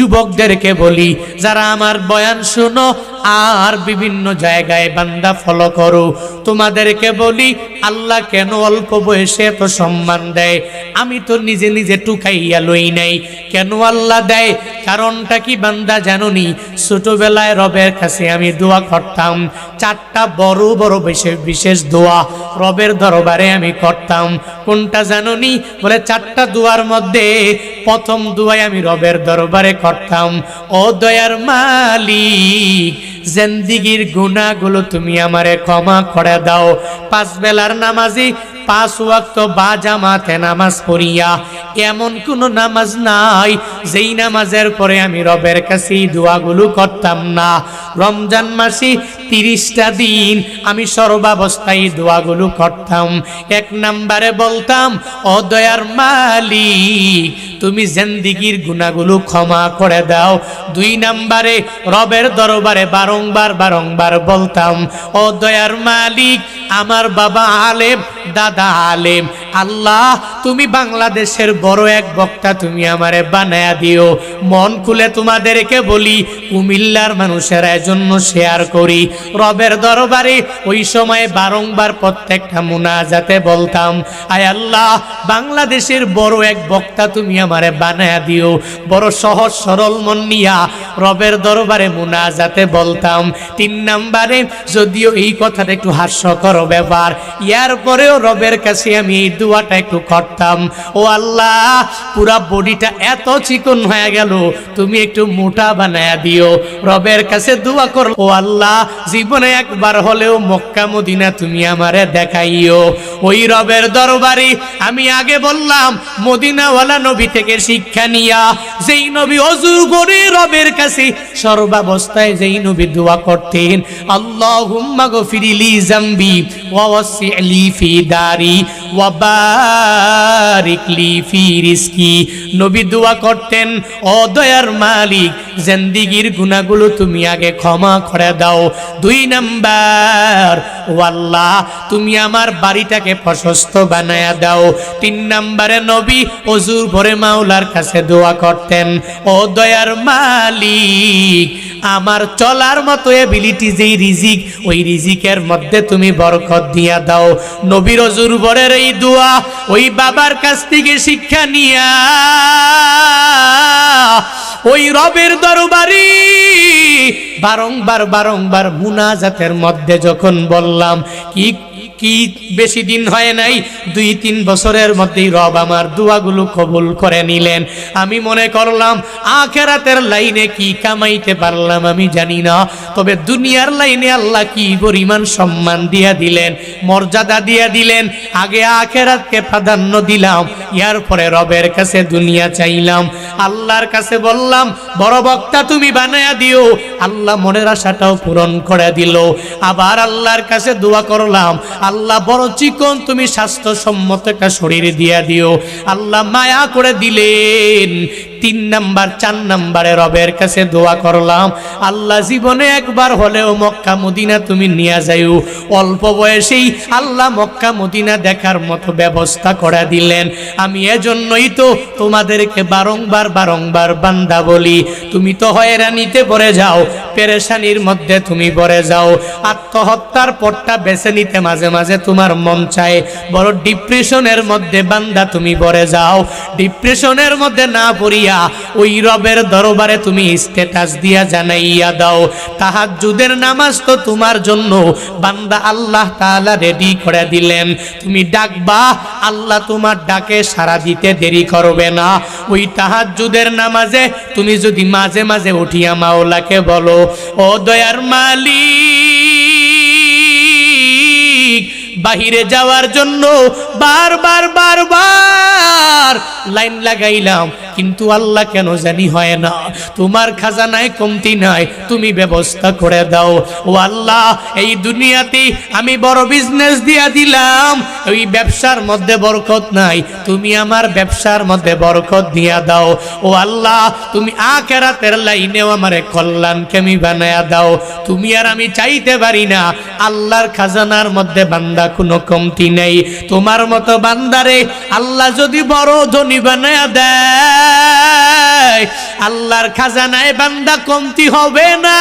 যুবকদেরকে বলি যারা আমার বয়ান শুনো আর বিভিন্ন জায়গায় বান্দা ফলো করো। তোমাদেরকে বলি, আল্লাহ কেন অল্প বয়সে এত সম্মান দেয়? আমি তো নিজে নিজে টুকাইয়া লই নাই। কেন আল্লাহ দেয়? কারণটা কি বান্দা জানুনি? ছোটবেলায় রবের কাছে আমি দোয়া করতাম। চারটা বড় বড় বিশেষ বিশেষ দোয়া রবের দরবারে আমি করতাম। কোনটা জানুনি? বলে চারটা দোয়ার মধ্যে প্রথম দোয়াই আমি রবের দরবারে করতাম। ও দয়ার মালিক জেন্দিগির গুণাগুলো তুমি আমারে ক্ষমা করে দাও। পাঁচ বেলার নামাজি, পাঁচ ওয়াক্ত বা জামাতে নামাজ পড়িয়া, এমন কোন নামাজ নাই, যেই নামাজের পরে আমি রবের কাছে দোয়াগুলো করতাম না। রমজান মাসে তিরিশটা দিন আমি সর্বাবস্থায় দোয়াগুলো করতাম। এক নাম্বারে বলতাম, ও দয়ার মালিক তুমি জেন্দিগির গুণাগুলো ক্ষমা করে দাও। দুই নাম্বারে রবের দরবারে বারংবার বারংবার বলতাম, ও দয়ার মালিক, আমার বাবা আলেম, দাদা আলেম, আল্লাহ তুমি বাংলাদেশের বড় এক বক্তা, তুমি আমারে বানায়া দিও। মন খুলে তোমাদেরকে বলি, কুমিল্লার মানুষের জন্য শেয়ার করি। রবের দরবারে ওই সময় বারংবার প্রত্যেকটা মুনাজাতে বলতাম, আয় আল্লাহ, বাংলাদেশের বড় এক বক্তা তুমি আমারে বানায়া দিও। বড় সহজ, সরল মন নিয়া রবের দরবারে মুনাজাতে বলতাম। তিন নাম্বারে, যদিও এই কথাটা একটু হাস্যকর ব্যাপার ইয়ার পরেও রবের কাছে আমি এই দুয়াটা একটু করতাম। ও আল্লাহ, পুরা বডিটা এত চিকন হয়ে গেল, তুমি একটু মোটা বানায় দিও। রবের কাছে দোয়া কর ও আল্লাহ, জীবনে একবার হলেও মক্কা মদিনা তুমি আমারে দেখাইও। ওই রবের দরবারে আমি আগে বললাম, মদিনাওয়ালা নবী থেকে শিক্ষা নিয়া, যেই নবী অজু করে রবের কাছে সর্বাবস্থায় যেই নবী দোয়া করতেন, আল্লাহুম্মা গফিরিলি জামবি ওয়া ওয়াসি'লি ফি দারি ওয়া বারিক লি ফি নবী দোয়া করতেন, ও দয়ার মালিক, জিন্দিগির গুনাহগুলো তুমি আগে ক্ষমা করে দাও। দুই নাম্বার ও আল্লাহ তুমি আমার বাড়িটাকে প্রশস্ত বানায়া দাও। তিন নাম্বারে, নবী অজুর ভরে মাওলার কাছে দোয়া করতেন, ও দয়ার মালিক আমার চলার মতো এবিলিটি যেই রিজিক, ওই রিজিকের মধ্যে তুমি বরকত দিয়া দাও। নবীর জুরবরের এই দোয়া, ওই বাবার কাছ থেকে শিক্ষা নিয়া, ওই রবের দরবারি বারংবার বারংবার মুনাজাতের মধ্যে যখন বললাম, কি কি বেশি দিন হয় নাই? দুই, তিন বছরের মধ্যেই রব আমার দোয়াগুলো কবুল করে নিলেন। আমি মনে করলাম, আখেরাতের লাইনে কি কামাইতে পারলাম আমি জানি না। তবে দুনিয়ার লাইনে আল্লাহ কি পরিমাণ সম্মান দিয়া দিলেন, মর্যাদা দিয়া দিলেন। আগে আখেরাতকে প্রাধান্য দিলাম ইয়ার পরে রবের কাছে দুনিয়া চাইলাম। আল্লাহর কাছে বললাম, বড় বক্তা তুমি বানায়া দিও। আল্লাহ মনের আশাটাও পূরণ করে দিল। আবার আল্লাহর কাছে দোয়া করলাম, আল্লাহ, বড় চিকন, তুমি স্বাস্থ্যসম্মত একটা শরীর দিয়া দিও। আল্লাহ মায়া করে দিলেন। তিন নাম্বার, চার নাম্বারে রবের কাছে দোয়া করলাম। আল্লাহ জীবনে একবার হলেও মক্কা মদিনা তুমি নিয়ে যাইও। অল্প বয়সেই আল্লাহ মক্কা মদিনা দেখার মতো ব্যবস্থা করে দিলেন। আমি এজন্যই তো তোমাদেরকে বারংবার বারংবার বান্দা বলি, তুমি তো হয়রানিতে পড়ে যাও, পেরেশানির মধ্যে তুমি পড়ে যাও। আত্মহত্যার পথটা বেছে নিতে মাঝে মাঝে তোমার মন চায়। বড় ডিপ্রেশনের মধ্যে বান্দা তুমি পড়ে যাও। ডিপ্রেশনের মধ্যে না পড়িয়া ওই রবের দরবারে তুমি স্ট্যাটাস দিয়া জানাইয়া দাও। তাহাজ্জুদের নামাজ তো তোমার জন্য। বান্দা আল্লাহ তাআলা রেডি করে দিলেন। তুমি ডাকবা, আল্লাহ তোমার ডাকে সারা দিতে দেরি করবে না। ওই তাহাজ্জুদের নামাজে তুমি যদি মাঝে মাঝে উঠিয়া মাওলাকে বলো, ও দয়ার মালিক, বাহিরে যাওয়ার জন্য বারবার বারবার লাইন লাগাইলাম, কিন্তু আল্লাহ কেন জানি হয় না। তোমার খাজানায় কমতি নাই, তুমি ব্যবস্থা করে দাও। ও আল্লাহ, এই দুনিয়াতে আমি বড় বিজনেস দিয়া দিলাম, ওই ব্যবসার মধ্যে বরকত নাই, তুমি আমার ব্যবসার মধ্যে বরকত দিয়া দাও। ও আল্লাহ, তুমি আখেরাতের লাইনেও আমারে কল্যাণকে আমি বানায়া দাও। তুমি আর আমি চাইতে পারি না, আল্লাহর খাজানার মধ্যে বান্দা কোনো কমতি নেই। তোমার মতো বান্দারে আল্লাহ যদি বড় ধনী ধনী বানায় দেয়। আল্লাহর খাজানায় বান্দা কমতি হবে না।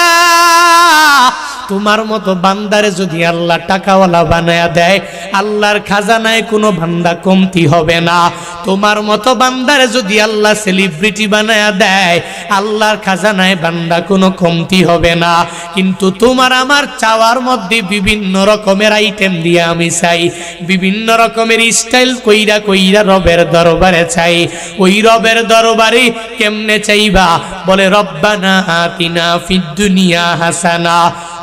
তোমার মতো বান্দারে যদি আল্লাহ টাকাওয়ালা বানায় দেয়, আল্লাহর খাজানায় কোনো বান্দা কমতি হবে না। তোমার মতো বান্দারে যদি আল্লাহ সেলিব্রিটি বানায়া দেয়, আল্লাহর খাজানায় বান্দা কোনো কমতি হবে না। কিন্তু তোমার আমার চাওয়ার মধ্যে বিভিন্ন রকমের আইটেম দিয়ে আমি চাই, বিভিন্ন রকমের স্টাইল কইরা কইরা রবের দরবারে চাই। ওই রবের দরবারে কেমনে চাইবা? বলে, রব্বানা আতিনা ফিদ দুনিয়া হাসানা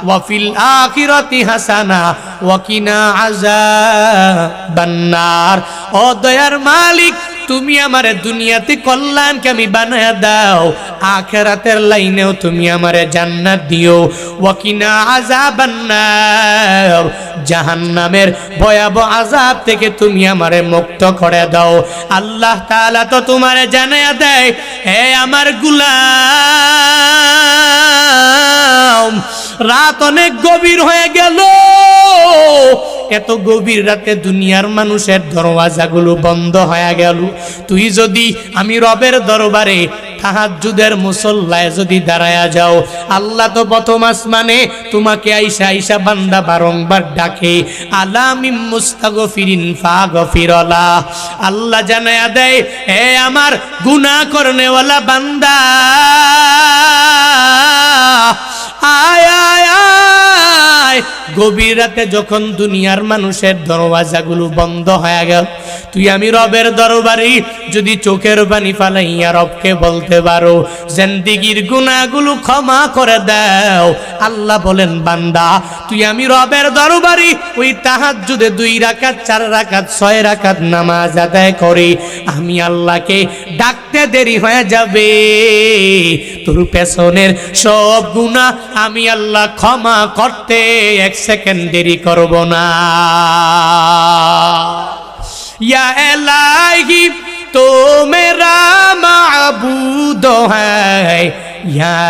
ওয়াফিল আখিরাতি হাসানা ওয়াকিনা আযাবান্নার। ও দয়ার মালিক, তুমি আমারে দুনিয়াতে কল্যাণকে আমি বানায় দাও। আখেরাতের লাইনেও তুমি আমারে জান্নাত দিও। ওয়াকিনা আযাবান্নার, জাহান্নামের ভয়াবহ আযাব থেকে তুমি আমারে মুক্ত করে দাও। আল্লাহ তাআলা তো তোমারে জানায়া দেয়, হে আমার গুলাম, রাত অনেক গভীর হয়ে গেল। এত গভীর রাতে দুনিয়ার মানুষের দরওয়াজাগুলো বন্ধ হয়ে গেল। তুই যদি আমি রবের দরবারে তাহাজ্জুদের মুসল্লায় যদি দাঁড়ায়া যাও, আল্লাহ তো প্রথম আসমানে তোমাকে আইসা আইসা বান্দা বারংবার ডাকে আলামিম মুস্তাগফিরিন ফাগফিরলা। আল্লাহ জানায়া দেয় হে আমার গুনাহ করনেওয়ালা বান্দা, আয় আয় আয় গভীর রাতে যখন দুনিয়ার মানুষের দরওয়াজাগুলো বন্ধ হয়ে গেল, তুই আমি রবের দরবারে যদি চোখের পানি ফালাইয়া রবকে বলতে পারো, জেন্দিগির গুণাগুলো ক্ষমা করে দাও। আল্লাহ বলেন, বান্দা, তুই আমি রবের দরবারে ওই তাহার যদি দুই রাকাত, চার রাকাত, ছয় রাকাত নামাজ আদায় করে। আমি আল্লাহকে ডাকতে দেরি হয়ে যাবে। তোর পেছনের সব গুণা আমি আল্লাহ ক্ষমা করতে এক সেকেন্ড দেরি করব না। ইয়া এলাহি তো মেরা মাবুদ হ্যাঁ। ইয়া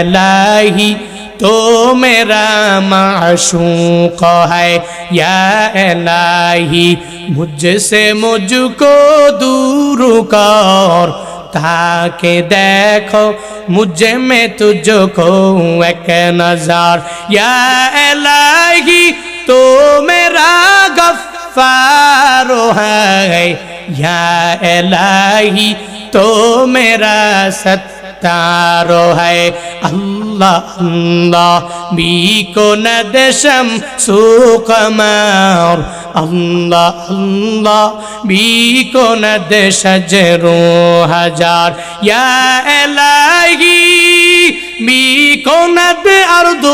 এলাহি تو میرا معشوق ہے یا الہی مجھ سے مجھ کو دور کر তাকে দেখো, মুঝে মে তুঝকো এক নজর। ইয়া এলাহি তো মেরা গফারো হ্যায় ইয়া এলাহি তো মেরা সত্তারো হ্যায় আল্লাহ الله بيكون دشم سوق مار الله الله بيكون دش جرو هزار يا إلهي بيكون دي أرض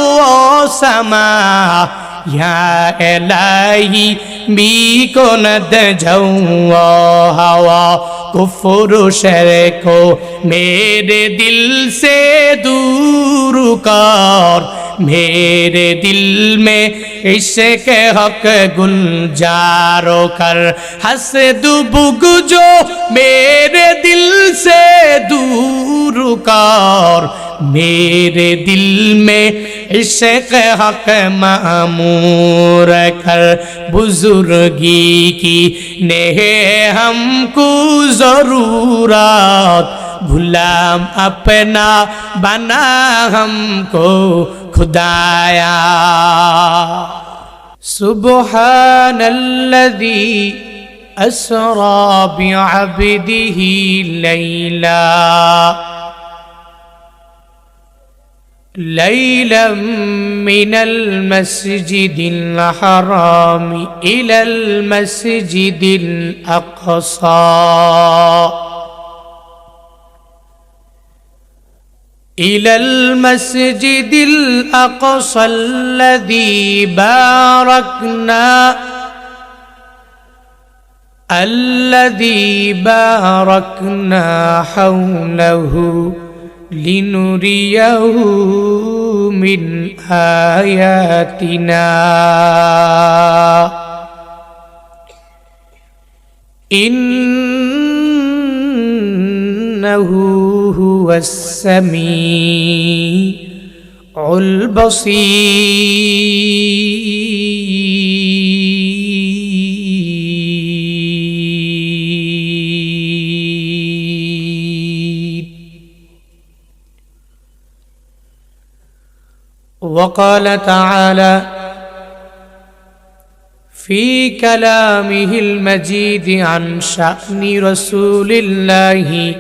وسماء یا الہی بی کو ند جھوں ہوا کفر و شر کو میرے دل سے دور کر میرے دل میں عشق حق گلجارو کر ہس دبگ جو میرے دل سے دور کر میرے دل میں इश्क हक मामूर कर बुजुर्गी की नेह हमको जरूरत गुलाम अपना बना हमको खुदाया सुबहान الذي أسرى بعبده ليلا ليلا من المسجد الحرام إلى المسجد الأقصى. إلى المسجد الأقصى الذي باركنا الذي باركنا حوله. لنريه من آياتنا. إنه هو السميع وقال تعالى في كلامه المجيد عن شأن رسول الله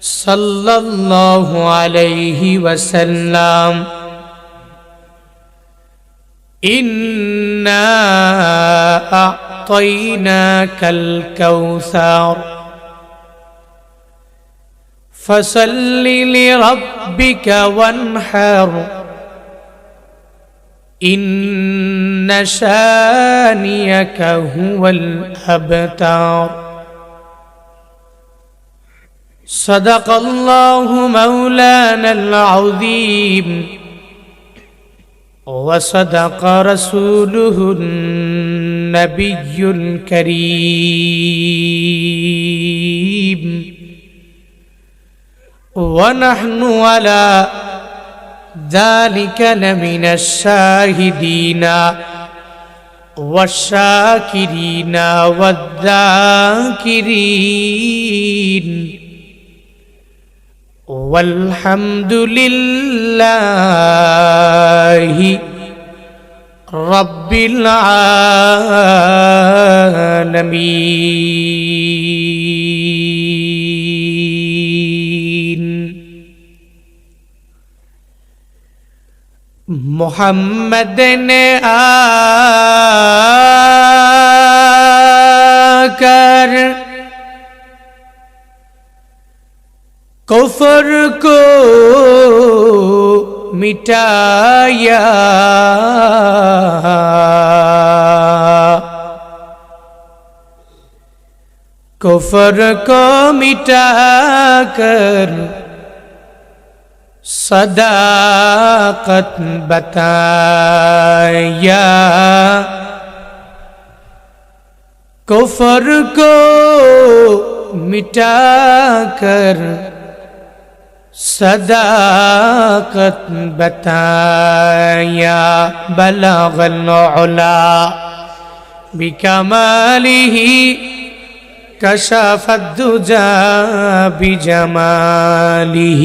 صلى الله عليه وسلم إنا أعطيناك الكوثر فصل لربك وانحر إن شانيك هو الأبتر. صدق الله مولانا العظيم. وصدق رسوله النبي الكريم. ونحن على ذلك لمن الشاهدين والشاكرين والذاكرين والحمد لله رب العالمين محمد نے آ کر کفر کو مٹایا کفر کو مٹا کر صداقت بتایا کفر کو مٹا کر صداقت بتایا. بلغ العلا بكماله كشف الدجى بجماله.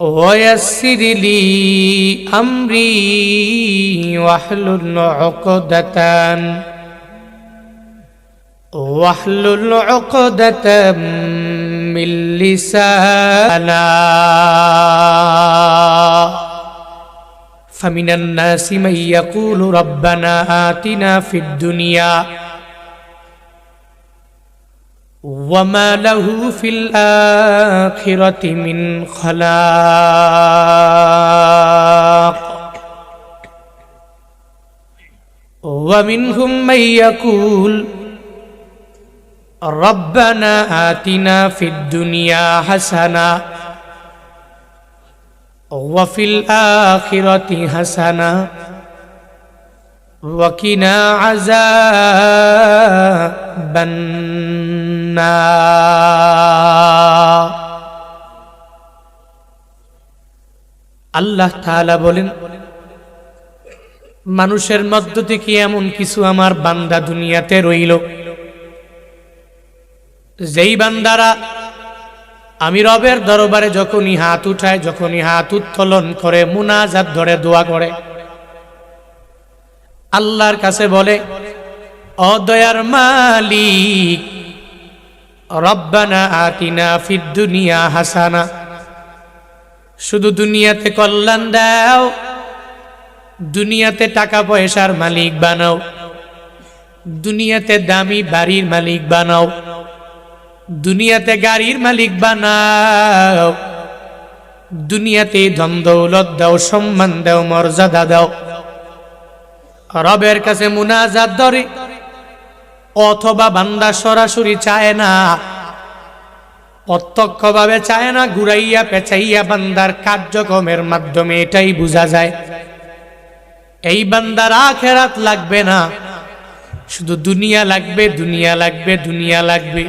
ويسر لي أمري واحلل عقدة. واحلل عقدة من لسانا. فمن الناس من يقول ربنا آتنا في الدنيا وما له في الآخرة من خلاق ومنهم من يقول ربنا آتنا في الدنيا حسنة وفي الآخرة حسنة وقنا عذاب النار আল্লাহ তাআলা বলেন মানুষের মধ্য থেকে এমন কিছু আমার বান্দা দুনিয়াতে রইল যেই বান্দারা আমি রবের দরবারে যখনই হাত উঠায় যখনই হাত উত্তোলন করে মুনাজাত ধরে দোয়া করে আল্লাহর কাছে বলে অদয়ার মালিক, রব্বানা আতিনা ফিদ দুনিয়া হাসানা। শুধু দুনিয়াতে কল্যাণ দাও, দুনিয়াতে টাকা পয়সার মালিক বানাও, দুনিয়াতে দামি বাড়ির মালিক বানাও, দুনিয়াতে গাড়ির মালিক বানাও, দুনিয়াতে ধন দৌলত দাও, সম্মান দাও, মর্যাদা দাও। রবের কাছে মুনাজাত ধরে, অথবা বান্দা সরাসরি চায় না, প্রত্যক্ষভাবে চায় না, ঘুরাইয়া পেঁচাইয়া বান্দার কার্যক্রমের মাধ্যমে এটাই বোঝা যায়। এই বান্দার আখেরাত লাগবে না, শুধু দুনিয়া লাগবে দুনিয়া লাগবে দুনিয়া লাগবে।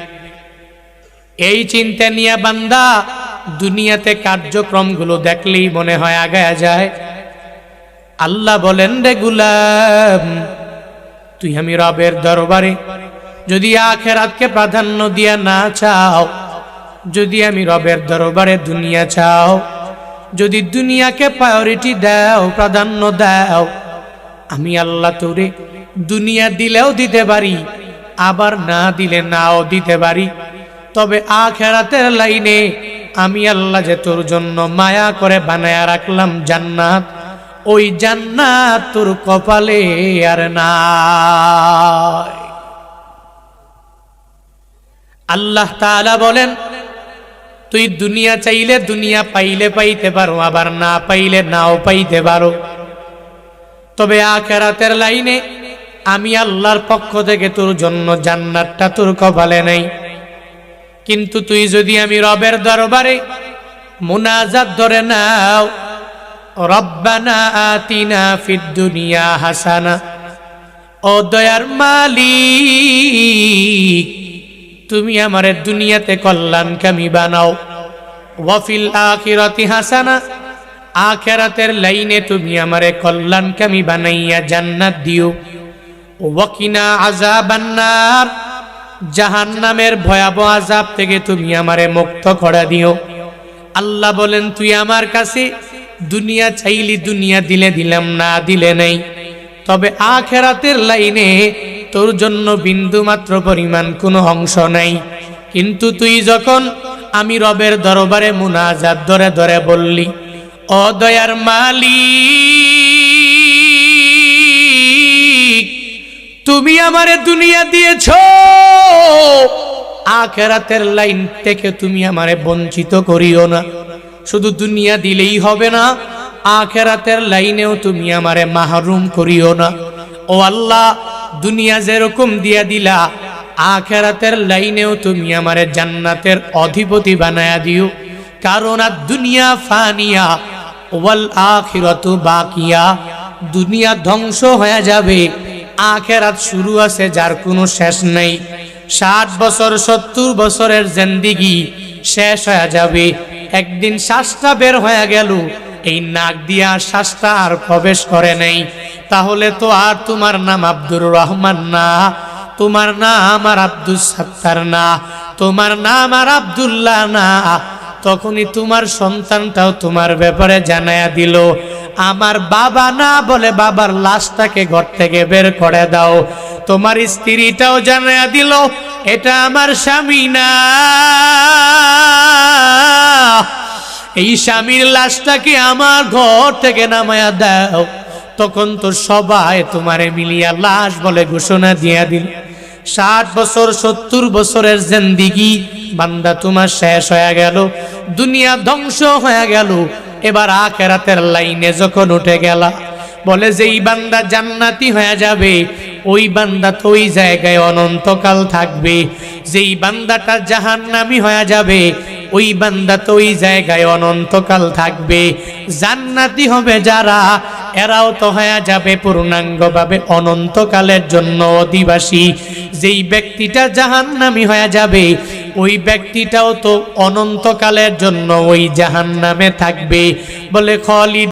এই চিন্তা নিয়ে বান্দা দুনিয়াতে কার্যক্রমগুলো দেখলেই মনে হয় আগায়া যায়। আল্লাহ বলেন রে গুলাম, তুই আমি রবের দরবারে যদি আখেরাতকে প্রাধান্য দিয়া না চাও, যদি আমি রবের দরবারে দুনিয়া চাও, যদি দুনিয়াকে প্রায়োরিটি দাও, প্রাধান্য দাও, আমি আল্লাহ তোরে দুনিয়া দিলেও দিতে পারি, আবার না দিলে নাও দিতে পারি। তবে আখেরাতের লাইনে আমি আল্লাহ যে তোর জন্য মায়া করে বানায়া রাখলাম জান্নাত ওই জান্নাত তোর কপালে আর না আল্লাহ তাআলা বলেন, তুই দুনিয়া চাইলে দুনিয়া পাইলে পাইতে পারো, আবার না পাইলে নাও পাইতে পারো। তবে আখেরাতের লাইনে আমি আল্লাহর পক্ষ থেকে তোর জন্য জান্নাতটা তোর কপালে নেই। কিন্তু তুই যদি আমি রবের দরবারে মুনাজাত ধরে নাও রব্বানা আতিনা দুনিয়া হাসানা। ও দয়ার মালিক, তুমি আমার দুনিয়াতে কল্যাণকামী বানাও। ওয়াফিল আখিরাতি হাসানা, আখেরাতের লাইনে তুমি আমারে কল্যাণকামী বানাইয়া জান্নাত দিও। ওয়াকিনা আযাবান্নার, জাহান্নামের ভয়াবহ আযাব থেকে তুমি আমারে মুক্ত করে দিও। আল্লাহ বলেন, তুই আমার কাছে দুনিয়া চাইলি দুনিয়া দিলে দিলাম, না দিলে নেই। তবে আখেরাতের লাইনে তোর জন্য বিন্দু মাত্র পরিমাণ কোনো অংশ নাই। কিন্তু তুই যখন আমি রবের দরবারে মুনাজাত ধরে ধরে বললি অদয়ার মালিক, তুমি আমারে দুনিয়া দিয়েছ, আখেরাতের লাইন থেকে তুমি আমারে বঞ্চিত করিও না। শুধু দুনিয়া দিলেই হবে না, আখেরাতের লাইনেও তুমি আমারে মাহরুম করিও না। ও আল্লাহ, দুনিয়া যেরকম দিয়া দিলা, আখেরাতের লাইনেও তুমি আমারে জান্নাতের অধিপতি বানায়া দিও। কারণ আর দুনিয়া ফানিয়া, ওয়াল আখিরাতু বাকিয়া। দুনিয়া ধ্বংস হয়ে যাবে, আখেরাত শুরু আছে যার কোনো শেষ নেই। ষাট বছর, সত্তর বছরের জিন্দিগি শেষ হয়ে যাবে একদিন শ্বাসটা বের হয়ে গেল। এই নাক দিয়া শ্বাসটা আর প্রবেশ করে নেই। তাহলে তো আর তোমার নাম আব্দুর রহমান না, তোমার নাম আর আব্দুল সাত্তার না, তোমার নাম আর আব্দুল্লাহ না। তখনই তোমার সন্তানটাও তোমার ব্যাপারে জানায়া দিল। আমার বাবা না বলে বাবার লাশটাকে ঘর থেকে বের করে দাও। তোমার স্ত্রীটাও জানায়া দিল, এটা আমার স্বামী না। এই স্বামীর লাশটাকে আমার ঘর থেকে নামায়া দাও। তখন তো সবাই তোমারে মিলিয়া লাশ বলে ঘোষণা দিয়া দিল। ষাট বছর, সত্তর বছরের জিন্দিগি। বান্দা তোমার শেষ হয়ে গেল, দুনিয়া ধ্বংস হয়ে গেল। এবার আখেরাতের লাইনে যখন উঠে গেলা, বলে, যেই বান্দা জান্নাতি হয়ে যাবে, ওই বান্দা তো ওই জায়গায় অনন্তকাল থাকবে। যেই বান্দাটা জাহান্নামি হয়ে যাবে, ওই বান্দা তো ওই জায়গায় অনন্তকাল থাকবে। জান্নাতি হবে যারা, এরাও তো হয়ে যাবে পূর্ণাঙ্গভাবে অনন্তকালের জন্য অধিবাসী। যেই ব্যক্তিটা জাহান্নামি হয়ে যাবে ওই ব্যক্তিটাও তো অনন্তকালের জন্য ওই জাহান নামে থাকবে। বলে খলিদ